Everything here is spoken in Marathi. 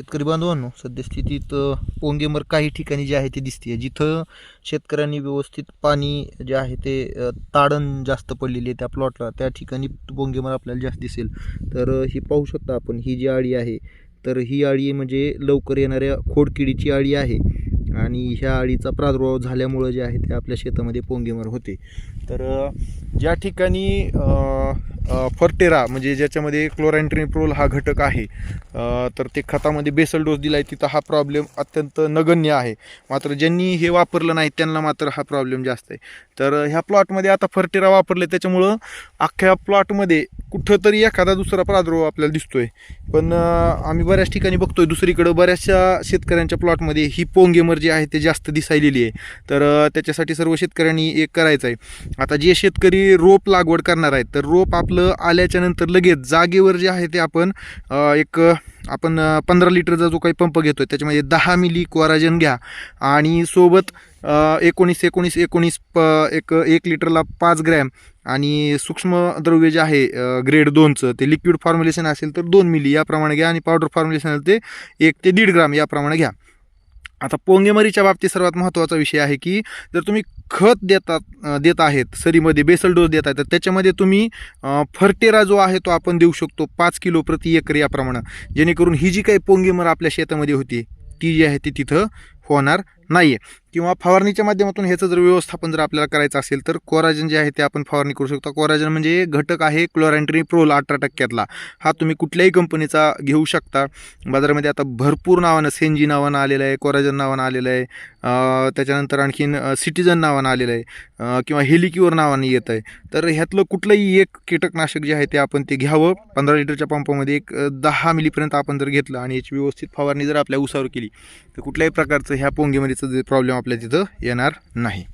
शेतकरी बांधवांनो सद्यस्थितीत पोंगेमर काही ठिकाणी जे आहे ते दिसते जिथं शेतकऱ्यांनी व्यवस्थित पाणी जे आहे ते ताडण जास्त पडलेली आहे त्या प्लॉटला त्या ठिकाणी पोंगेमर आपल्याला जास्त दिसेल. तर ही पाहू शकता आपण ही जी आळी आहे तर ही आळी म्हणजे लवकर येणाऱ्या खोडकिडीची आळी आहे. आणि ह्या अळीचा प्रादुर्भाव झाल्यामुळं जे आहे ते आपल्या शेतामध्ये पोंगेमर होते. तर ज्या ठिकाणी फर्टेरा म्हणजे ज्याच्यामध्ये क्लोरॅन्ट्रिप्रोल हा घटक आहे तर ते खतामध्ये बेसल डोस दिला आहे तिथं हा प्रॉब्लेम अत्यंत नगण्य आहे. मात्र ज्यांनी हे वापरलं नाही त्यांना मात्र हा प्रॉब्लेम जास्त आहे. तर ह्या प्लॉटमध्ये आता फर्टेरा वापरले त्याच्यामुळं अख्ख्या प्लॉटमध्ये कुठंतरी एखादा दुसरा प्रादुर्भाव आपल्याला दिसतोय. पण आम्ही बऱ्याच ठिकाणी बघतोय. दुसरीकडं बऱ्याचशा शेतकऱ्यांच्या प्लॉटमध्ये ही पोंगेमर जी आहे ते जास्त दिसायलेली आहे. तर त्याच्यासाठी सर्व शेतकऱ्यांनी एक करायचं आहे. आता जे शेतकरी रोप लागवड करणार आहेत तर रोप आपलं आल्याच्यानंतर लगेच जागेवर जे आहे ते आपण एक आपण पंधरा लिटरचा जो काही पंप घेतोय त्याच्यामध्ये दहा मिली कोराजन घ्या. आणि सोबत एकोणीस एकोणीस एकोणीस प एक एक लिटरला पाच ग्रॅम. आणि सूक्ष्म द्रव्य जे आहे ग्रेड दोनचं ते लिक्विड फॉर्म्युलेशन असेल तर दोन मिली याप्रमाणे घ्या. आणि पावडर फॉर्म्युलेशन असेल ते एक ते दीड ग्राम याप्रमाणे घ्या. आता पोंगेमरीच्या बाबतीत सर्वात महत्त्वाचा विषय आहे की जर तुम्ही खत देतात देत आहेत सरीमध्ये बेसल डोस देत आहे तर त्याच्यामध्ये तुम्ही फर्टेरा जो आहे तो आपण देऊ शकतो पाच किलो प्रति एकर याप्रमाणे. जेणेकरून ही जी काही पोंगेमर आपल्या शेतामध्ये होती ती जी आहे ती तिथं होणार नाही आहे किंवा फवारणीच्या माध्यमातून ह्याचं जर व्यवस्थापन जर आपल्याला करायचं असेल तर कोराजन जे आहे ते आपण फवारणी करू शकतो. कोराजन म्हणजे घटक आहे क्लोरॅन्ट्री प्रोल अठरा टक्क्यातला. हा तुम्ही कुठल्याही कंपनीचा घेऊ शकता. बाजारामध्ये आता भरपूर नावानं सेंजी नावानं आलेलं आहे कोराजन नावानं आलेलं आहे. त्याच्यानंतर आणखीन सिटीजन नावानं आलेलं आहे. किंवा हेलिक्युअर नावानं येत आहे. तर ह्यातलं कुठलंही एक कीटकनाशक जे आहे ते आपण ते घ्यावं. पंधरा लिटरच्या पंपामध्ये एक दहा मिलीपर्यंत आपण जर घेतलं आणि याची व्यवस्थित फवारणी जर आपल्या उसावर केली तर कुठल्याही प्रकारचं ह्या पोंगेमरीचं जे प्रॉब्लेम आपल्या तिथं येणार नाही.